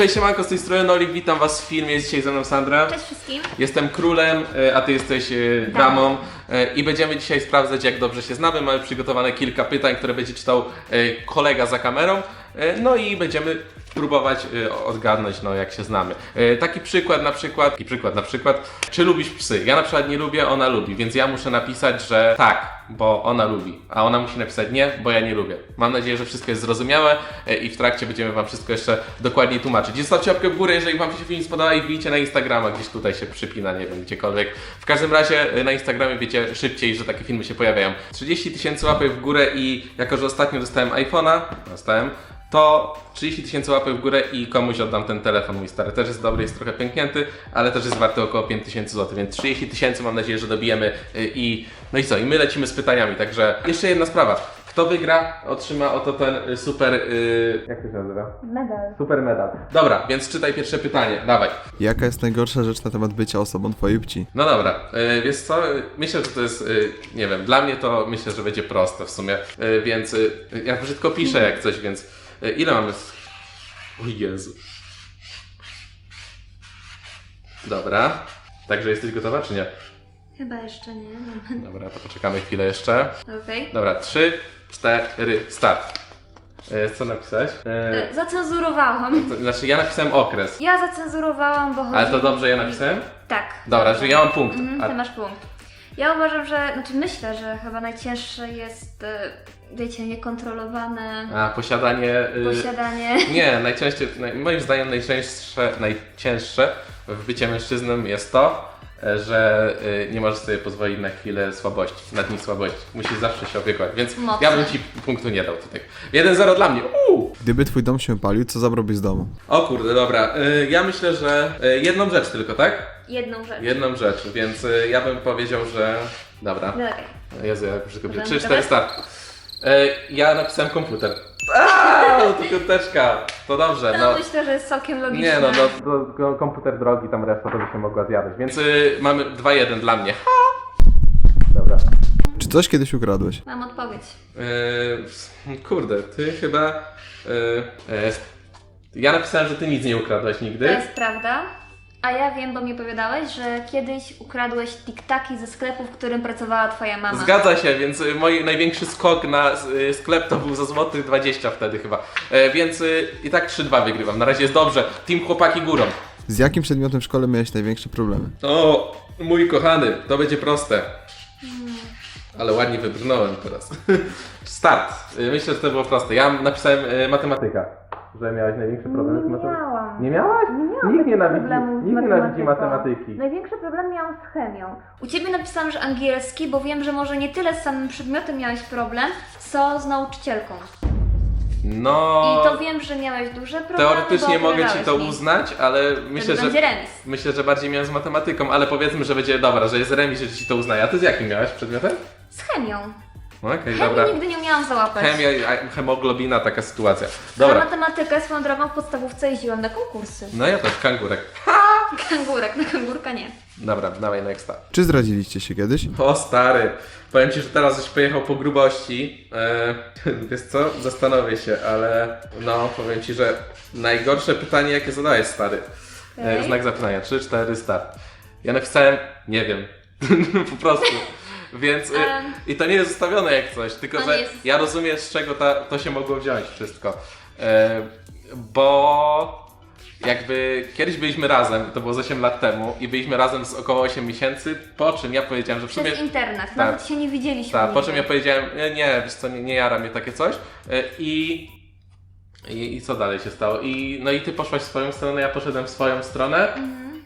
Cześć siemanko, z tej strony Nolik, witam was w filmie, jest dzisiaj ze mną Sandra. Cześć wszystkim. Jestem królem, e, a ty jesteś e, damą e, i będziemy dzisiaj sprawdzać jak dobrze się znamy. Mamy przygotowane kilka pytań, które będzie czytał e, kolega za kamerą. E, No i będziemy próbować e, odgadnąć no, jak się znamy. E, Taki przykład na przykład, taki przykład na przykład, czy lubisz psy? Ja na przykład nie lubię, ona lubi, więc ja muszę napisać, że tak, bo ona lubi, a ona musi napisać nie, bo ja nie lubię. Mam nadzieję, że wszystko jest zrozumiałe i w trakcie będziemy wam wszystko jeszcze dokładniej tłumaczyć. Zostawcie łapkę w górę, jeżeli wam się film spodobał i wbijcie na Instagrama, gdzieś tutaj się przypina, nie wiem, gdziekolwiek. W każdym razie na Instagramie wiecie szybciej, że takie filmy się pojawiają. 30 tysięcy łapek w górę i jako, że ostatnio dostałem iPhone'a, dostałem, to 30 tysięcy łapek w górę i komuś oddam ten telefon mój stary. Też jest dobry, jest trochę pęknięty, ale też jest warty około 5 tysięcy złotych, więc 30 tysięcy mam nadzieję, że dobijemy y, i no i co, i my lecimy z pytaniami, także jeszcze jedna sprawa. Kto wygra, otrzyma oto ten y, super, y, jak to się nazywa? Medal. Super medal. Dobra, więc czytaj pierwsze pytanie, dawaj. Jaka jest najgorsza rzecz na temat bycia osobą twojej płci? No dobra, y, wiesz co, myślę, że to jest, y, nie wiem, dla mnie to myślę, że będzie proste w sumie, y, więc y, ja brzydko piszę jak coś, więc y, ile mamy? z- O Jezu. Dobra, także jesteś gotowa czy nie? Chyba jeszcze nie. Moment. Dobra, to poczekamy chwilę jeszcze. Okej. Dobra, trzy, cztery, start. Y, Co napisałeś? Y, E, Zacenzurowałam. to, znaczy ja napisałem okres, Ja zacenzurowałam, bo chodzi... ale to dobrze ja napisałem? Tak. Dobra, że ja mam punkt. Mhm, A- ty masz punkt. Ja uważam, że, znaczy myślę, że chyba najcięższe jest, e, wiecie, niekontrolowane A, posiadanie... y, posiadanie. Nie, najczęściej, naj, moim zdaniem najcięższe, najcięższe w bycie mężczyzną jest to, że y, nie możesz sobie pozwolić na chwilę słabości, na dni słabości. Musisz zawsze się opiekować, więc Mocne. ja bym Ci punktu nie dał tutaj. 1-0 dla mnie. Uuu! Gdyby twój dom się palił, co zabrałbyś z domu? O kurde, dobra. Y, ja myślę, że jedną rzecz tylko, tak? Jedną rzecz. Jedną rzecz, więc ja bym powiedział, że... Dobra. No okej. Jezu, jak brzydko Możemy 3, 4, gotowe? start. E, ja napisałem komputer. Aaaa, to piąteczka. To dobrze, No, no. myślę, że jest całkiem logiczne. Nie no, do komputer drogi, tam reszta to by się mogła zjadać. Więc y, mamy 2-1 dla mnie. Dobra. Czy coś kiedyś ukradłeś? Mam odpowiedź. Yy, kurde, ty chyba... Yy, yy, ja napisałem, że ty nic nie ukradłeś To nigdy. jest prawda. A ja wiem, bo mi opowiadałeś, że kiedyś ukradłeś tiktaki ze sklepu, w którym pracowała twoja mama. Zgadza się, więc y, mój największy skok na y, sklep to był za złotych 20 wtedy chyba. E, więc y, i tak 3-2 wygrywam. Na razie jest dobrze. Team chłopaki górą. Z jakim przedmiotem w szkole miałeś największe problemy? O, mój kochany, to będzie proste. Ale ładnie wybrnąłem teraz. Start. Y, Myślę, że to było proste. Ja napisałem y, matematyka. Że miałeś największy problem z Nie matematyką. miałam. Nie miałaś? Nie miałam Nikt takich nienawidzi, z nikt nienawidzi matematyką. matematyki. Największy problem miałam z chemią. U Ciebie napisałam, że angielski, bo wiem, że może nie tyle z samym przedmiotem miałeś problem, co z nauczycielką. No. I to wiem, że miałeś duże problemy, Teoretycznie bo mogę ci opowiadałeś to mi. uznać, ale myślę, że. będzie remis. Myślę, że bardziej miałem z matematyką, ale powiedzmy, że będzie dobra, że jest remis, że ci to uznaję. A ty z jakim miałeś przedmiotem? Z chemią. No Okej, Chemii dobra. nigdy nie umiałam załapać. Chemia, a- hemoglobina, taka sytuacja. A Dobra. matematykę swoją drogą w podstawówce jeździłam na konkursy. No ja też, kangurek. Kangurek, na kangurka nie. Dobra, dawaj nexta. Czy zdradziliście się kiedyś? O stary, powiem ci, że teraz żeś pojechał po grubości. E, wiesz co, zastanowię się, ale no, powiem ci, że najgorsze pytanie, jakie zadajesz, stary. E, Okej. znak zapytania, 3, 4, start. Ja napisałem, nie wiem, po prostu. Więc, Em. i to nie jest zostawione jak coś, tylko To że jest- ja rozumiem, z czego ta, to się mogło wziąć wszystko. E, bo jakby kiedyś byliśmy razem, to było z 8 lat temu, i byliśmy razem z około 8 miesięcy, po czym ja powiedziałem, że w sumie... Przez internet, Tak. nawet się nie widzieliśmy. Tak, po nigdy. czym ja powiedziałem, nie, nie, wiesz co, nie, nie jara mnie takie coś. E, I, i, I co dalej się stało? I, no i ty poszłaś w swoją stronę, ja poszedłem w swoją stronę.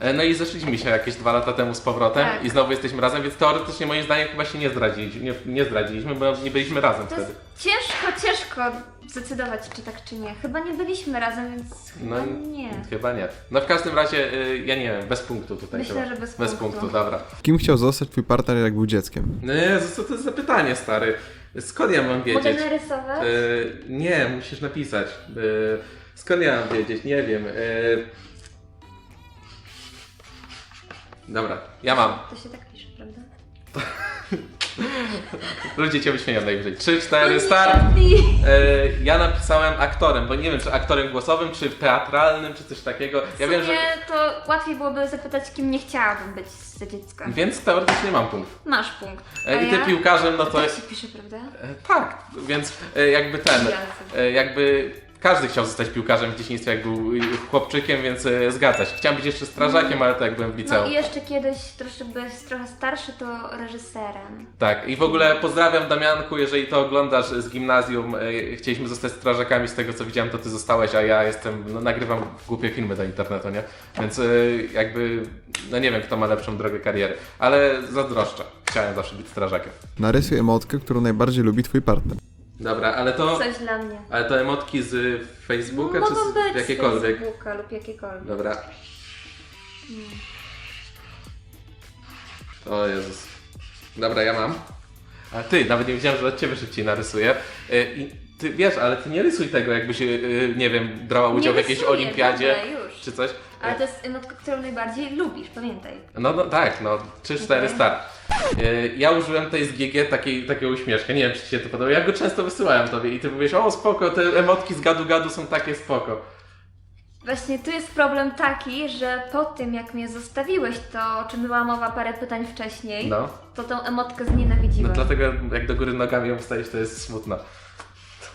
E, No i zeszliśmy się jakieś dwa lata temu z powrotem Tak. i znowu jesteśmy razem, więc teoretycznie moim zdaniem chyba się nie zdradziliśmy, nie, nie zdradziliśmy, bo nie byliśmy razem To wtedy. jest ciężko, ciężko zdecydować, czy tak, czy nie. Chyba nie byliśmy razem, więc No chyba nie. Chyba nie. No w każdym razie, y, ja nie wiem, bez punktu tutaj Myślę, chyba. że bez Bez punktu. punktu, dobra. Kim chciał zostać twój partner jak był dzieckiem? No Jezu, co to jest za pytanie, stary? Skąd ja mam Mogę wiedzieć? narysować? Y, nie, musisz napisać. Y, skąd ja mam wiedzieć? Nie wiem. Dobra, ja mam. To się tak pisze, prawda? Ludzie cię wyśmieją najwyżej. 3, No 4, nie, start! Lee. E, ja napisałem aktorem, bo nie wiem, czy aktorem głosowym, czy teatralnym, czy coś takiego. Ja wiem, że... to łatwiej byłoby zapytać, kim nie chciałabym być z dziecka. Więc teoretycznie mam punkt. Masz punkt. E, A I ty ja? piłkarzem, no to... Tak się pisze, prawda? E, tak, więc e, jakby ten... E, jakby każdy chciał zostać piłkarzem w dzieciństwie, jak był e, chłopczykiem, więc e, zgadza się. Chciałem być jeszcze strażakiem, ale to jak byłem w No liceum. i jeszcze kiedyś, troszkę byłeś trochę starszy, to reżyserem. Tak, i w ogóle pozdrawiam Damianku, jeżeli to oglądasz z gimnazjum. e, Chcieliśmy zostać strażakami, z tego co widziałem, to ty zostałeś, a ja jestem, no nagrywam głupie filmy do internetu, nie? Więc jakby, no nie wiem, kto ma lepszą drogę kariery, ale zazdroszczę. Chciałem zawsze być strażakiem. Narysuj emotkę, którą najbardziej lubi twój partner. Dobra, ale to, Coś dla mnie. ale to emotki z Facebooka, Mogą czy być z jakiekolwiek? z Facebooka lub jakiekolwiek. Dobra. O Jezus. Dobra, ja mam. A ty, nawet nie wiedziałem, że od ciebie szybciej narysuję. Y, I ty wiesz, ale ty nie rysuj tego, jakbyś, y, nie wiem, brała udział w Nie jakiejś rysuję, olimpiadzie dobra, już. czy coś. Ale to jest emotka, którą najbardziej lubisz, pamiętaj. No, no tak, no 3-4 Okej. start. Y, Ja użyłem tej z GG takiej, takiego uśmieszka. Nie wiem, czy ci się to podoba. Ja go często wysyłałem tobie i ty mówisz, o spoko, te emotki z gadu gadu są takie spoko. Właśnie tu jest problem taki, że po tym jak mnie zostawiłeś, to o czym była mowa parę pytań wcześniej, No. to tą emotkę No znienawidziłem. dlatego jak do góry nogami ją wstawisz, to jest smutno.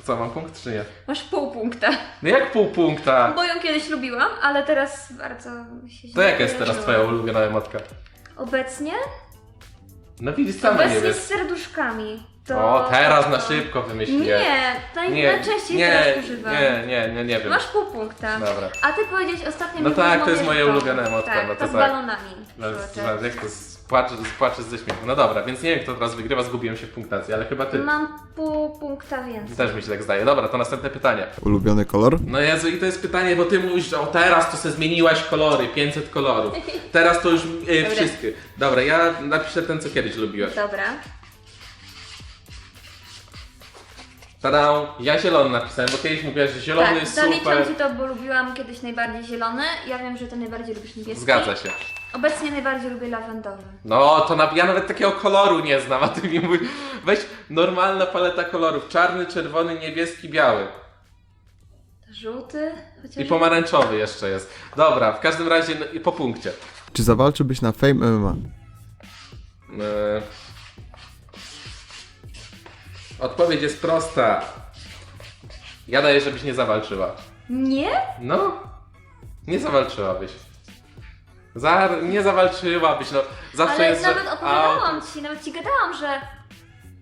Co, mam punkt czy nie? Masz pół punkta. No jak pół punkta? Bo ją kiedyś lubiłam, ale teraz bardzo mi się To jaka jest teraz twoja ulubiona emotka? Obecnie? No widzisz, sama nie Obecnie wiesz. z serduszkami. To... O, teraz na to- szybko wymyśliłem. Nie, naj... najczęściej nie, teraz używam. nie, nie, nie, nie wiem. Masz pół punkta. Dobra. A ty powiedziałeś ostatnio No mi w tak, to jest to- ulubiona emotka, Tak, no to ta z tak. balonami. No, z- jak to z- płacz, z- płaczesz ze śmiechu. No dobra, więc nie wiem kto teraz wygrywa, zgubiłem się w punktacji, ale chyba ty. Mam pół punkta więcej. Też mi się tak zdaje. Dobra, to następne pytanie. Ulubiony kolor? No Jezu, i to jest pytanie, bo ty mówisz, że o teraz to se zmieniłaś kolory, 500 kolorów. Teraz to już e, Dobra. wszystkie. Dobra, ja napiszę ten, co kiedyś lubiłeś. Dobra. Tada, ja zielony napisałem, bo kiedyś mówiłaś, że zielony tak, jest zaliczam super. ci to, bo lubiłam kiedyś najbardziej zielony. Ja wiem, że ty najbardziej lubisz niebieski. Zgadza się. Obecnie najbardziej lubię lawendowy. No, to na, ja nawet takiego koloru nie znam, a ty mi mówisz, weź normalna paleta kolorów, czarny, czerwony, niebieski, biały. Żółty, chociaż... I pomarańczowy jeszcze jest. Dobra, w każdym razie no, i po punkcie. Czy zawalczyłbyś na Fame MMA? E, Odpowiedź jest prosta. Ja daję, żebyś nie zawalczyła. Nie? No, nie zawalczyłabyś. Za, nie zawalczyłabyś, no. Zawsze Ale jest, nawet że... opowiadałam ci, nawet ci gadałam, że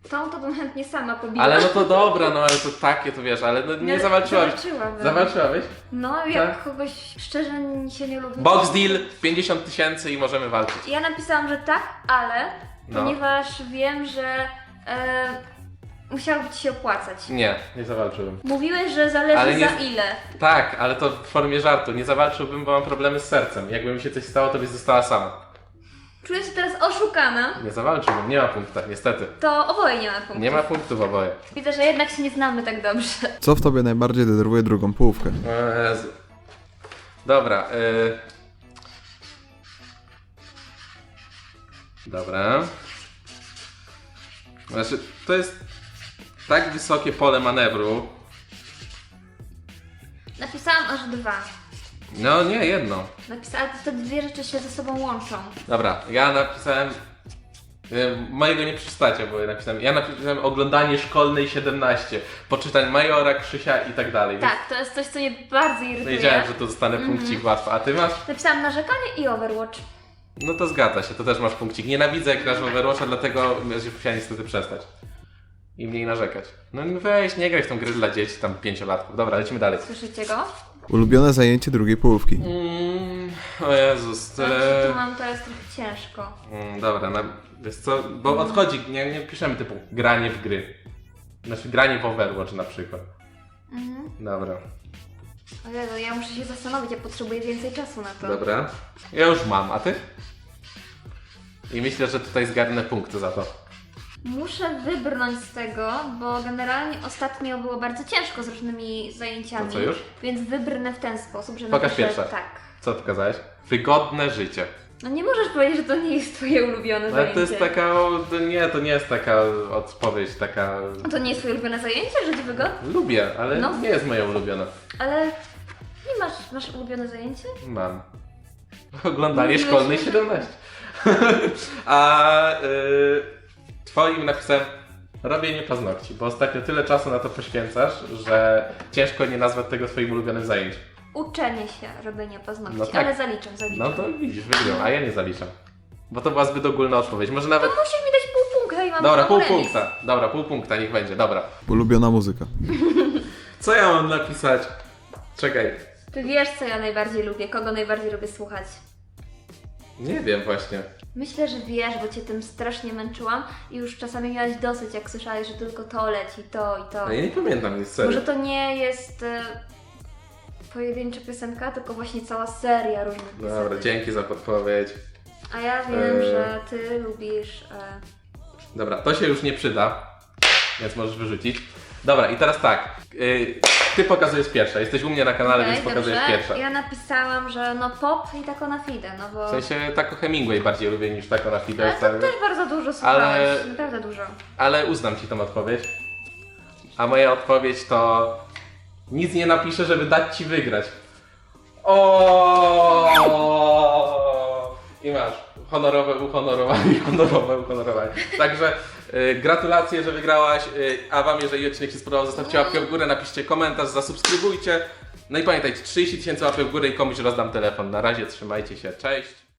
tą to bym chętnie sama pobiła. Ale no to dobra, no ale to takie to wiesz, ale no, nie Ale zawalczyłabyś. Zawalczyłabym. Zawalczyłabyś? No, jak Tak? kogoś szczerze się nie lubi. Box deal 50 tysięcy i możemy walczyć. Ja napisałam, że tak, ale No. ponieważ wiem, że e, musiałoby ci się opłacać. Nie, nie zawalczyłbym. Mówiłeś, że zależy Ale nie- za ile. Tak, ale to w formie żartu. Nie zawalczyłbym, bo mam problemy z sercem. Jakby mi się coś stało, to byś została sama. Czuję się teraz oszukana. Nie zawalczyłbym, nie ma punkta, niestety. To oboje nie ma punktów. Nie ma punktów oboje. Widzę, że jednak się nie znamy tak dobrze. Co w tobie najbardziej denerwuje drugą połówkę? O Jezu. Dobra. Y... Dobra. Znaczy, to jest tak wysokie pole manewru. Napisałam aż dwa. No nie, jedno. Napisałam, te dwie rzeczy się ze sobą łączą. Dobra, ja napisałem. y, Mojego nie przeczytacie, bo ja napisałem. Ja napisałem oglądanie szkolnej 17, poczytań Majora, Krzysia i tak dalej. Tak, to jest coś, co mnie bardzo irytuje. Wiedziałem, że to dostanę punkcik łatwo. A ty masz? Napisałam narzekanie i Overwatch. No to zgadza się, to też masz punkcik. Nienawidzę jak grasz w Overwatcha, dlatego się musiałem niestety przestać. I mniej narzekać. No weź, nie graj w tą grę dla dzieci, tam pięciolatków. Dobra, lecimy dalej. Słyszycie go? Ulubione zajęcie drugiej połówki? Mm, o Jezus, Znaczy, te... tu mam teraz trochę ciężko. Mm, dobra, na, wiesz co, bo odchodzi, nie, nie piszemy typu granie w gry. Znaczy granie w Overwatch na przykład. Mhm. Dobra, O Jezu, ja muszę się zastanowić, ja potrzebuję więcej czasu na to. dobra. Ja już mam, a ty? I myślę, że tutaj zgarnę punkty za to. Muszę wybrnąć z tego, bo generalnie ostatnio było bardzo ciężko z różnymi zajęciami. No co, już? Więc wybrnę w ten sposób, że Pokaż napiszę pierwsze. tak. Co pokazałeś? Wygodne życie. No nie możesz powiedzieć, że to nie jest twoje ulubione Ale zajęcie. to jest taka, to nie, to nie jest taka odpowiedź, taka... A To nie jest twoje ulubione zajęcie, żyć wygodnie? Lubię, ale No. nie jest moje ulubione. Ale nie masz, masz ulubione zajęcie? Mam. Oglądanie Mówiłeś, szkolnej że- 17. A y, twoim napisem robienie paznokci, bo ostatnio tyle czasu na to poświęcasz, że ciężko nie nazwać tego twoim ulubionym zajęciem. Uczenie się robienia paznokci, No tak. ale zaliczam, zaliczam. No to widzisz, wygrał, a ja nie zaliczam. Bo to była zbyt ogólna odpowiedź. Może nawet. Musisz mi dać pół punkta i mam Dobra, pół remis. punkta. Dobra, pół punkta, niech będzie, dobra. Ulubiona muzyka. Co ja mam napisać? Czekaj. Ty wiesz, co ja najbardziej lubię, kogo najbardziej lubię słuchać. Nie wiem właśnie. Myślę, że wiesz, bo cię tym strasznie męczyłam i już czasami miałeś dosyć, jak słyszałeś, że tylko to leci, to i to. No ja nie pamiętam nic serio. Może to nie jest e, pojedyncza piosenka, tylko właśnie cała seria różnych piosenek. Dobra, dzięki za podpowiedź. A ja wiem, Eee. że ty lubisz... E, Dobra, to się już nie przyda, więc możesz wyrzucić. Dobra, i teraz tak. y, ty pokazujesz pierwsza. Jesteś u mnie na kanale, okej, więc pokazujesz dobrze. pierwsza. Ja napisałam, że no pop i tako na fide, no bo... W sensie Taco Hemingway bardziej lubię niż Taco na Ale to też bardzo dużo słuchałeś, Ale- naprawdę dużo. ale uznam ci tą odpowiedź. A moja odpowiedź to nic nie napiszę, żeby dać ci wygrać. O! I masz honorowe uhonorowanie, honorowe uhonorowanie. Także gratulacje, że wygrałaś. Y, a wam, jeżeli odcinek się spodobał, zostawcie łapkę w górę, napiszcie komentarz, zasubskrybujcie. No i pamiętajcie, 30 tysięcy łapek w górę i komuś rozdam telefon. Na razie trzymajcie się, cześć.